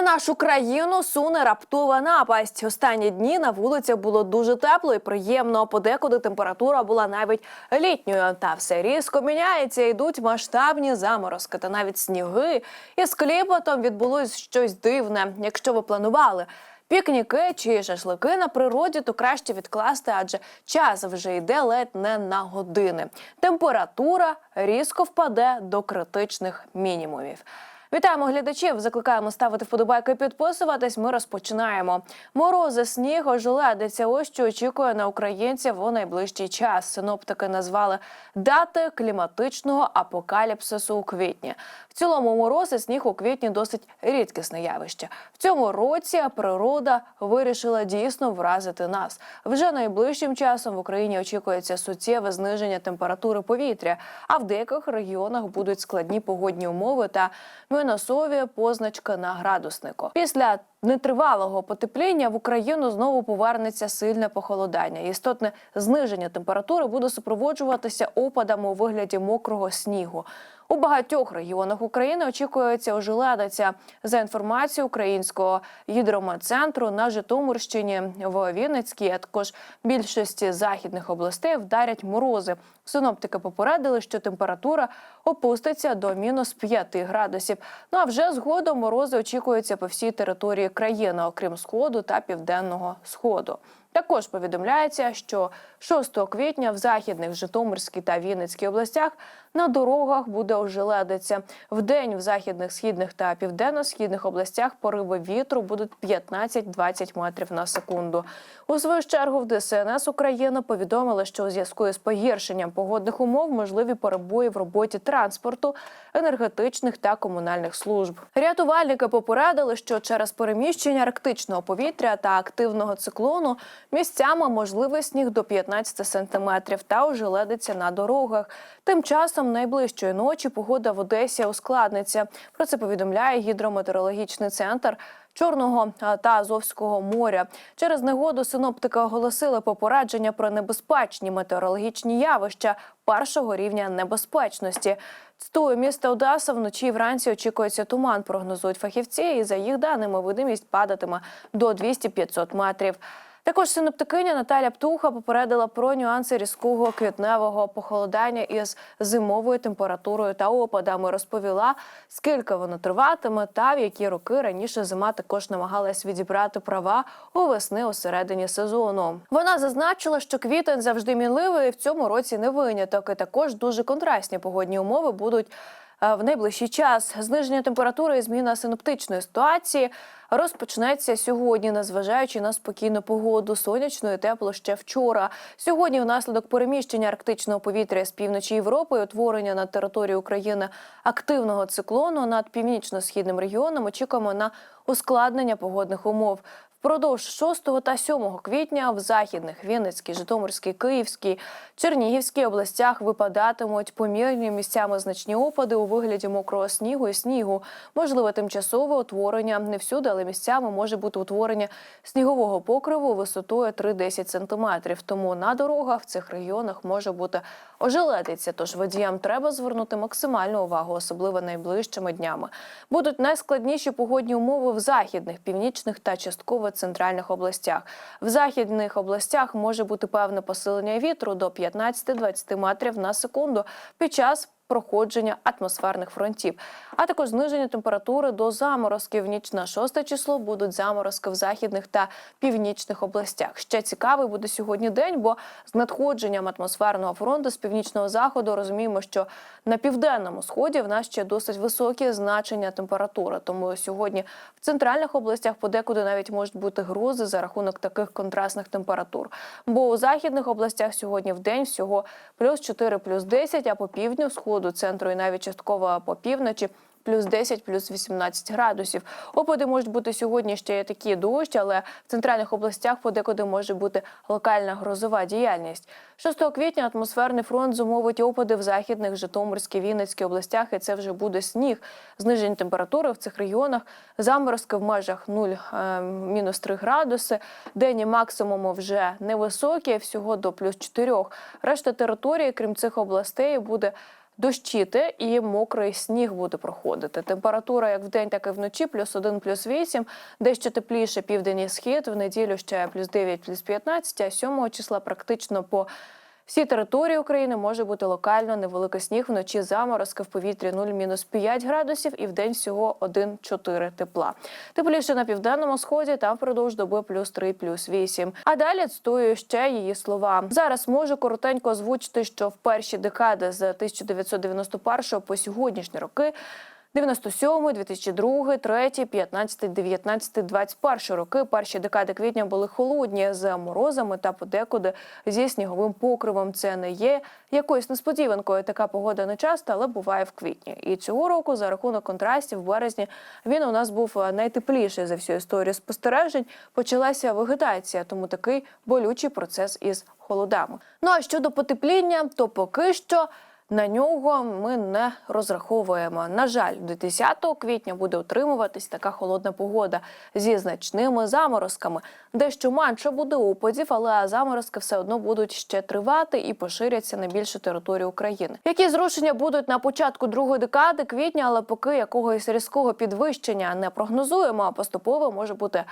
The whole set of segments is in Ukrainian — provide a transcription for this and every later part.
На нашу країну суне раптова напасть. Останні дні на вулиці було дуже тепло і приємно. Подекуди температура була навіть літньою. Та все різко міняється. Йдуть масштабні заморозки та навіть сніги. І з кліматом відбулось щось дивне. Якщо ви планували. Пікніки чи шашлики на природі, то краще відкласти, адже час вже йде ледь не на години. Температура різко впаде до критичних мінімумів. Вітаємо глядачів. Закликаємо ставити вподобайки підписуватись. Ми розпочинаємо. Морози, сніг, ожеледиця. Ось що очікує на українців у найближчий час. Синоптики назвали дати кліматичного апокаліпсису у квітні. В цілому мороз і сніг у квітні досить рідкісне явище. В цьому році природа вирішила дійсно вразити нас. Вже найближчим часом в Україні очікується суттєве зниження температури повітря, а в деяких регіонах будуть складні погодні умови та мінусові позначки на градуснику. Після нетривалого потепління в Україну знову повернеться сильне похолодання. Істотне зниження температури буде супроводжуватися опадами у вигляді мокрого снігу. У багатьох регіонах України очікується ожеледиця. За інформацією українського гідрометцентру на Житомирщині в Вінницькій, а також більшості західних областей вдарять морози. Синоптики попередили, що температура опуститься до мінус 5 градусів. Ну а вже згодом морози очікуються по всій території країни, окрім сходу та південного сходу. Також повідомляється, що 6 квітня в західних Житомирській та Вінницькій областях на дорогах буде ожеледиця. В день в західних, східних та південно-східних областях пориви вітру будуть 15-20 метрів на секунду. У свою чергу в ДСНС України повідомили, що у зв'язку із погіршенням погодних умов можливі перебої в роботі транспорту, енергетичних та комунальних служб. Рятувальники попередили, що через переміщення арктичного повітря та активного циклону місцями можливий сніг до 15 сантиметрів та ожеледиться на дорогах. Тим часом найближчої ночі погода в Одесі ускладниться. Про це повідомляє гідрометеорологічний центр. Чорного та Азовського моря через негоду синоптики оголосили попередження про небезпечні метеорологічні явища першого рівня небезпечності. Цитую, місто Одеса вночі і вранці очікується туман. Прогнозують фахівці, і за їх даними видимість падатиме до 200-500 метрів. Також синоптикиня Наталя Птуха попередила про нюанси різкого квітневого похолодання із зимовою температурою та опадами. Розповіла, скільки воно триватиме, та в які роки раніше зима також намагалась відібрати права у весни у середині сезону. Вона зазначила, що квітень завжди мінливий, і в цьому році не виняток. І також дуже контрастні погодні умови будуть. Е, В найближчий час зниження температури і зміна синоптичної ситуації розпочнеться сьогодні, незважаючи на спокійну погоду. Сонячно і тепло ще вчора. Сьогодні, внаслідок переміщення арктичного повітря з півночі Європи, і утворення на території України активного циклону над північно-східним регіоном очікуємо на ускладнення погодних умов. Впродовж 6 та 7 квітня в західних Вінницькій, Житомирській, Київській, Чернігівській областях випадатимуть помірні місцями значні опади у вигляді мокрого снігу і снігу. Можливе тимчасове утворення не всюди, але місцями може бути утворення снігового покриву висотою 3-10 сантиметрів. Тому на дорогах в цих регіонах може бути ожеледиця. Тож водіям треба звернути максимальну увагу, особливо найближчими днями. Будуть найскладніші погодні умови в західних, північних та частково центральних областях. В західних областях може бути певне посилення вітру до 15-20 метрів на секунду під час проходження атмосферних фронтів, а також зниження температури до заморозків. Ніч на 6 число будуть заморозки в західних та північних областях. Ще цікавий буде сьогодні день, бо з надходженням атмосферного фронту з північного заходу розуміємо, що на південному сході в нас ще досить високі значення температури. Тому сьогодні в центральних областях подекуди навіть можуть бути грози за рахунок таких контрастних температур. Бо у західних областях сьогодні в день всього плюс 4, плюс 10, а по півдню, сходу, центру і навіть частково по півночі. Плюс 10, плюс 18 градусів. Опади можуть бути сьогодні ще й такі дощ, але в центральних областях подекуди може бути локальна грозова діяльність. 6 квітня атмосферний фронт зумовить опади в західних, Житомирській, Вінницькій областях, і це вже буде сніг. Зниження температури в цих регіонах, заморозки в межах 0, е, мінус 3 градуси. Денні максимуму вже невисокі, всього до плюс 4. Решта території, крім цих областей, буде дощити і мокрий сніг буде проходити. Температура як вдень, так і вночі плюс 1, плюс 8, дещо тепліше південь і схід. В неділю ще плюс 9, плюс 15, а 7 числа практично по всій території України може бути локально невеликий сніг, вночі заморозки в повітрі 0-5 градусів і в день всього 1-4 тепла. Тепліше на південному сході, там впродовж доби плюс 3, плюс 8. А далі цитую ще її слова. Зараз можу коротенько озвучити, що в перші декади з 1991 по сьогоднішні роки 97, 2002, 3, 15, 19, 21 роки. Перші декади квітня були холодні з морозами та подекуди зі сніговим покривом. Це не є якоюсь несподіванкою. Така погода не часто, але буває в квітні. І цього року, за рахунок контрастів, в березні він у нас був найтепліший за всю історію спостережень. Почалася вегетація, тому такий болючий процес із холодами. Ну а щодо потепління, то поки що. На нього ми не розраховуємо. На жаль, до 10 квітня буде утримуватись така холодна погода зі значними заморозками. Дещо менше буде опадів, але заморозки все одно будуть ще тривати і поширяться на більшу територію України. Які зрушення будуть на початку другої декади квітня, але поки якогось різкого підвищення не прогнозуємо, а поступово може бути.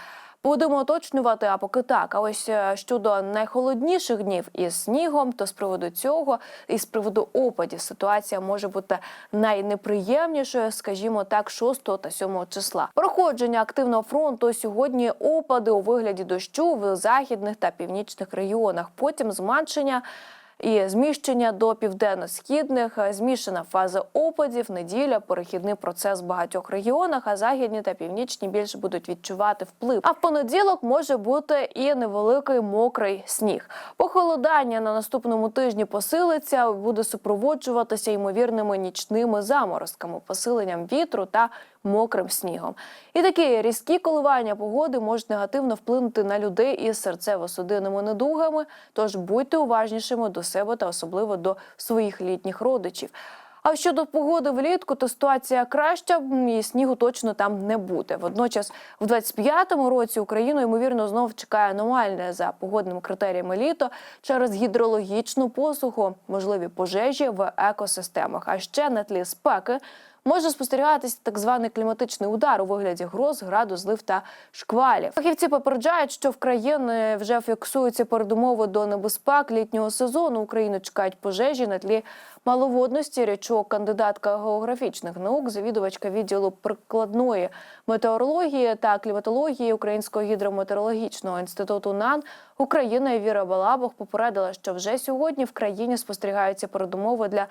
Будемо уточнювати, а поки так. А ось е, щодо найхолодніших днів із снігом, то з приводу цього і з приводу опадів ситуація може бути найнеприємнішою, скажімо так, 6 та 7 числа. Проходження активного фронту сьогодні опади у вигляді дощу в західних та північних регіонах. Потім зменшення. І зміщення до південно-східних, е, змішана фаза опадів, неділя, перехідний процес в багатьох регіонах, а західні та північні більше будуть відчувати вплив. А в понеділок може бути і невеликий мокрий сніг. Похолодання на наступному тижні посилиться, буде супроводжуватися ймовірними нічними заморозками, посиленням вітру та мокрим снігом. І такі різкі коливання погоди можуть негативно вплинути на людей із серцево-судинними недугами. Тож будьте уважнішими до себе та особливо до своїх літніх родичів. А щодо погоди влітку, то ситуація краща і снігу точно там не буде. Водночас, в 25-му році Україну ймовірно знов чекає аномальне за погодними критеріями літо через гідрологічну посуху, можливі пожежі в екосистемах. А ще на тлі спеки може спостерігатися так званий кліматичний удар у вигляді гроз, граду, злив та шквалів. Фахівці попереджають, що в країни вже фіксуються передумови до небезпек літнього сезону. Україну чекають пожежі на тлі маловодності річок. Кандидатка географічних наук, завідувачка відділу прикладної метеорології та кліматології Українського гідрометеорологічного інституту НАН України Віра Балабах попередила, що вже сьогодні в країні спостерігаються передумови для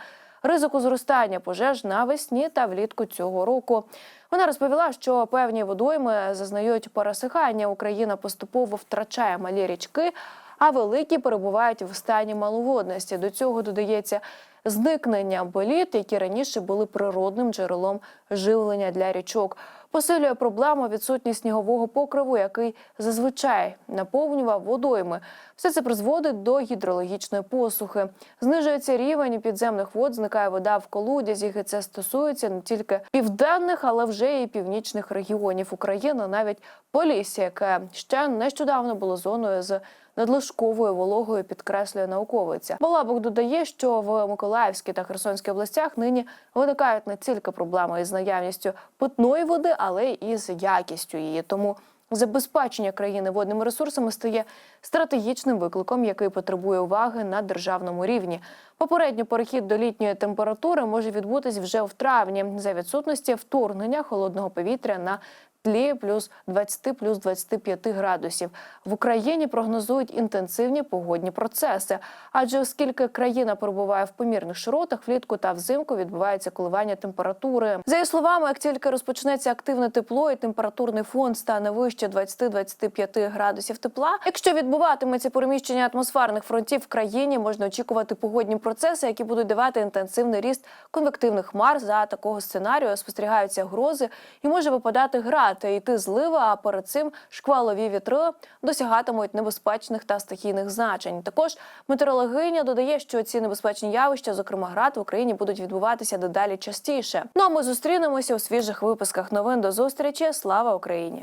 ризику зростання пожеж навесні та влітку цього року. Вона розповіла, що певні водойми зазнають пересихання. Україна поступово втрачає малі річки, а великі перебувають в стані маловодності. До цього додається зникнення боліт, які раніше були природним джерелом живлення для річок. Посилює проблему відсутність снігового покриву, який зазвичай наповнював водойми. Все це призводить до гідрологічної посухи. Знижується рівень підземних вод, зникає вода в колодязях, і це стосується не тільки південних, але вже і північних регіонів України, навіть Полісся, яке ще нещодавно було зоною з надлишковою вологою, підкреслює науковиця. Балабок додає, що в Миколаївській та Херсонській областях нині виникають не тільки проблеми із наявністю питної води, але і з якістю її. Тому забезпечення країни водними ресурсами стає стратегічним викликом, який потребує уваги на державному рівні. Попередньо перехід до літньої температури може відбутись вже в травні за відсутності вторгнення холодного повітря на тлі плюс 20 плюс 25 градусів. В Україні прогнозують інтенсивні погодні процеси. Адже оскільки країна перебуває в помірних широтах, влітку та взимку відбувається коливання температури. За її словами, як тільки розпочнеться активне тепло і температурний фон стане вище 20-25 градусів тепла. Якщо відбуватиметься переміщення атмосферних фронтів в країні, можна очікувати погодні процеси, які будуть давати інтенсивний ріст конвективних хмар. За такого сценарію спостерігаються грози і може випадати град та йти злива. А перед цим шквалові вітри досягатимуть небезпечних та стихійних значень. Також метеорологиня додає, що ці небезпечні явища, зокрема град, в Україні будуть відбуватися дедалі частіше. Ну а ми зустрінемося у свіжих випусках новин. До зустрічі. Слава Україні!